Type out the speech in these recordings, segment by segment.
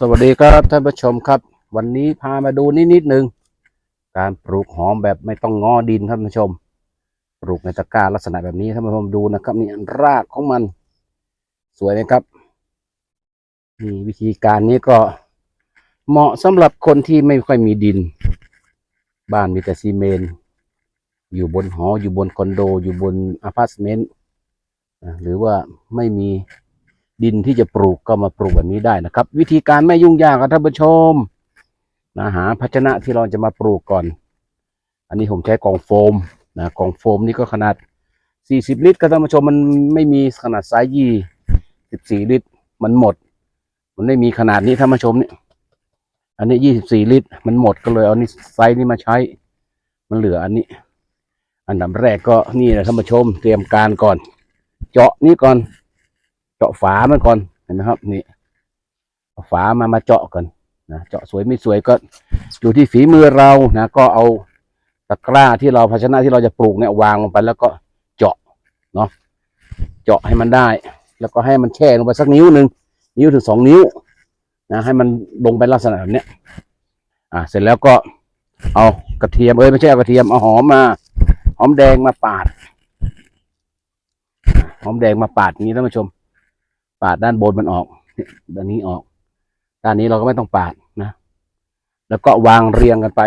สวัสดีครับท่านผู้ชมครับ วันนี้พามาดูนิดนิดหนึ่งการปลูกหอมแบบไม่ต้องงอดินครับท่านผู้ชม ปลูกในตะกร้าลักษณะแบบนี้ท่านผู้ชมดูนะครับนี่รากของมัน สวยไหมครับนี่วิธีการนี้ก็เหมาะสำหรับคนที่ไม่ค่อยมีดิน บ้านมีแต่ซีเมนต์อยู่บนหออยู่บนคอนโด อยู่บนอพาร์ตเมนต์หรือว่าไม่มี ดินที่จะปลูกก็มาปลูกแบบนี้ได้นะครับ วิธีการไม่ยุ่งยากครับท่านผู้ชมนะหาภาชนะที่เราจะมาปลูกก่อน อันนี้ผมใช้กล่องโฟมนะกล่องโฟมนี่ก็ขนาด 40 ลิตรครับท่านผู้ชมมันไม่มีขนาดไซส์ยี่14 ลิตร มันหมด มันไม่มีขนาดนี้ท่านผู้ชมนี่อันนี้ 24 ลิตร มันหมดก็เลยเอานี่ไซส์นี้มาใช้ มันเหลืออันนี้ อันดับแรกก็นี่แหละท่านผู้ชม เตรียมการก่อน เจาะนี่ก่อน เจาะฝามันก่อนเห็นไหมครับ นี่เอาฝามามาเจาะก่อนนะเจาะสวยไม่สวยก็อยู่ที่ฝีมือเรานะก็เอาตะกร้าที่เราภาชนะที่เราจะปลูกเนี่ยวางลงไปแล้วก็เจาะเนาะเจาะให้มันได้ แล้วก็ให้มันแช่ลงไปสักนิ้วหนึ่งนิ้วถึงสองนิ้วนะให้มันลงไปลักษณะแบบเนี้ยอ่าเสร็จแล้วก็เอากระเทียมเอ้ยไม่ใช่เอากระเทียมเอาหอมมาหอมแดงมาปาดหอมแดงมาปาดนี้ท่านผู้ชม ปาดด้านบนมันออกด้านนี้ออก ด้านนี้เราก็ไม่ต้องปาดนะ แล้วก็วางเรียงกันไป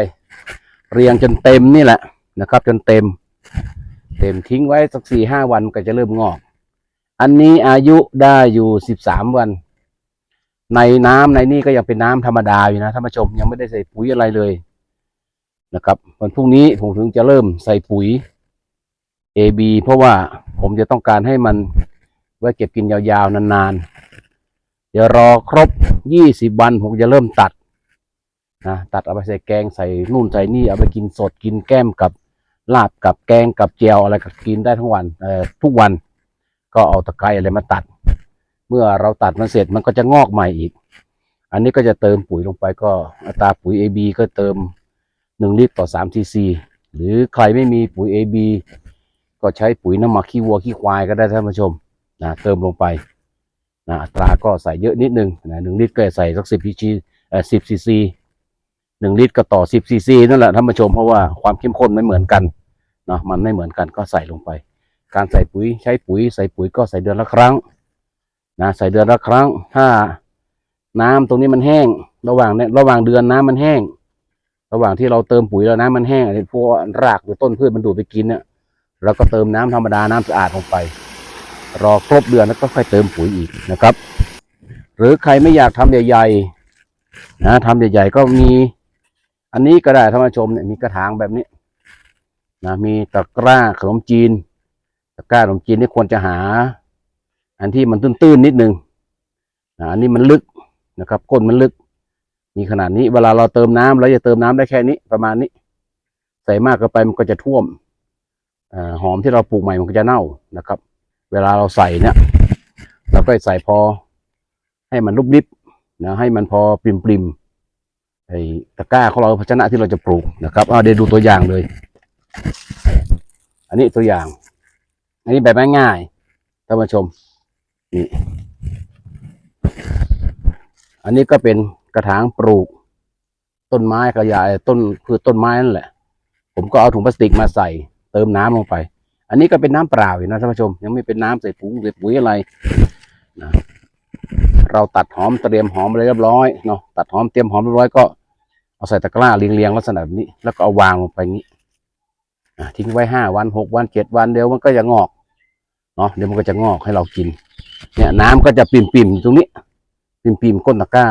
เรียงจนเต็มนี่แหละนะครับ จนเต็ม เต็มทิ้งไว้สักสี่ห้าวันก็จะเริ่มงอก อันนี้อายุได้อยู่สิบสามวัน ในน้ำในนี่ก็ยังเป็นน้ำธรรมดาอยู่นะท่านผู้ชมยังไม่ได้ใส่ปุ๋ยอะไรเลยนะครับ วันพรุ่งนี้ผมถึงจะเริ่มใส่ปุ๋ย AB เพราะว่าผมจะต้องการให้มัน ไว้เก็บกินยาวๆ นานๆ เดี๋ยวรอครบยี่สิบวันผมจะเริ่มตัดนะตัดเอาไปใส่แกงใส่นู่นใส่นี่เอาไปกินสดกินแก้มกับลาบกับแกงกับเจียวอะไรก็กินได้ทั้งวันเอ่อทุกวันก็เอาตะไคร้อะไรมาตัด เมื่อเราตัดมันเสร็จมันก็จะงอกใหม่อีก อันนี้ก็จะเติมปุ๋ยลงไปก็อัตราปุ๋ย AB ก็เติมหนึ่งลิตรต่อสามซีซีหรือใครไม่มีปุ๋ย AB ก็ใช้ปุ๋ยน้ำหมักขี้วัวขี้ควายก็ได้ท่านผู้ชม นะเติมลงไปนะอัตราก็ใส่เยอะนิดนึงนะหนึ่งลิตรก็ใส่สักสิบพีจีเอ่อสิบซีซีหนึ่งลิตรก็ต่อสิบซีซีนั่นแหละท่านผู้ชมเพราะว่าความเข้มข้นไม่เหมือนกันเนาะมันไม่เหมือนกันก็ใส่ลงไป การใส่ปุ๋ยใช้ปุ๋ย ใส่ปุ๋ยก็ใส่เดือนละครั้งนะใส่เดือนละครั้ง ถ้าน้ำตรงนี้มันแห้ง ระหว่างเนี่ยระหว่างเดือนน้ำมันแห้ง ระหว่างที่เราเติมปุ๋ยแล้วน้ำมันแห้งไอ้พวกรากหรือต้นพืชมันดูดไปกินเนี่ยเราก็เติมน้ำธรรมดาน้ำสะอาดลงไป รอครบเดือนแล้วก็ค่อยเติมปุ๋ยอีกนะครับ หรือใครไม่อยากทำใหญ่ๆนะทำใหญ่ ๆ ก็มี อันนี้ก็ได้ท่านผู้ชมเนี่ยมีกระถางแบบนี้นะมีตะกร้าขนมจีน ตะกร้าขนมจีนนี่ควรจะหา อันที่มันตื้นๆนิดนึงนะอันนี้มันลึกนะครับก้นมันลึก มีขนาดนี้เวลาเราเติมน้ำเราจะเติมน้ำได้แค่นี้ประมาณนี้ ใส่มากเกินไปมันก็จะท่วมอหอมที่เราปลูกใหม่มันก็จะเน่านะครับ เวลาเราใส่เนี่ยเราก็ใส่พอ ให้มันรุบริบนะให้มันพอปริมปริมไอ้ตะกร้าของเราภาชนะที่เราจะปลูกนะครับเอาเดี๋ยวดูตัวอย่างเลย อันนี้ตัวอย่าง อันนี้แบบง่ายๆท่านผู้ชมนี่อันนี้ก็เป็นกระถางปลูก ต้นไม้ขยายต้นคือต้นไม้นั่นแหละ ผมก็เอาถุงพลาสติกมาใส่ เติมน้ำลงไป อันนี้ก็เป็นน้ำเปล่าอยู่นะท่านผู้ชม ยังไม่เป็นน้ำใส่ปุ๋งใส่ปุ๋ยอะไรนะเราตัดหอมเตรียมหอมอะไรเรียบร้อยเนาะตัดหอมเตรียมหอมเรียบร้อยก็เอาใส่ตะกร้าเรียงๆลักษณะแบบนี้ แล้วก็เอาวางลงไปงี้ทิ้งไว้ห้าวันหกวันเจ็ดวันเดี๋ยวมันก็จะงอกเนาะเดี๋ยวมันก็จะงอกให้เรากิน เนี่ยน้ำก็จะปิ่มๆอยู่ตรงนี้ ปิ่มๆก้นตะกร้า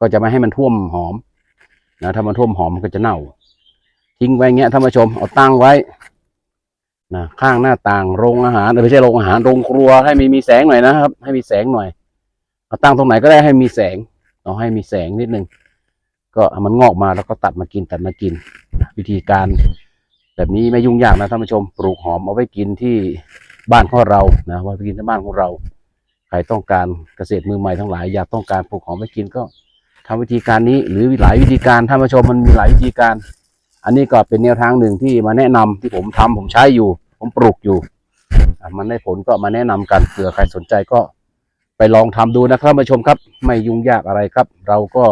ก็จะไม่ให้มันท่วมหอมนะถ้ามันท่วมหอมมันก็จะเน่า ทิ้งไว้เงี้ยท่านผู้ชมเอาตั้งไว้ นะข้างหน้าต่างโรงอาหารเออไม่ใช่โรงอาหารโรงครัวให้มีมีแสงหน่อยนะครับ ให้มีแสงหน่อยเอาตั้งตรงไหนก็ได้ให้มีแสงเอาให้มีแสงนิดนึงก็มันงอกมาแล้วก็ตัดมากินตัดมากิน วิธีการ แบบนี้ไม่ยุ่งยากนะท่านผู้ชมปลูกหอมเอาไว้กินที่บ้านของเรานะไว้กินที่บ้านของเราใครต้องการเกษตรมือใหม่ทั้งหลาย อยากต้องการปลูกหอมไว้กินก็ทำวิธีการนี้หรือหลายวิธีการท่านผู้ชมมันมีหลายวิธีการ อันนี้ก็เป็นแนวทางหนึ่งที่มาแนะนำที่ผมทำผมใช้อยู่ ผมปลูกอยู่มันได้ผลก็มาแนะนำกันเผื่อใครสนใจก็ไปลองทำดูนะครับท่านผู้ชมครับ ไม่ยุ่งยากอะไรครับ เราก็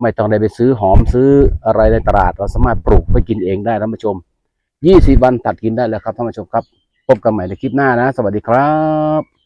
ไม่ต้องได้ไปซื้อหอมซื้ออะไรในตลาด เราสามารถปลูกไปกินเองได้ท่านผู้ชม 20 วันตัดกินได้แล้วครับท่านผู้ชมครับ พบกันใหม่ในคลิปหน้านะ สวัสดีครับ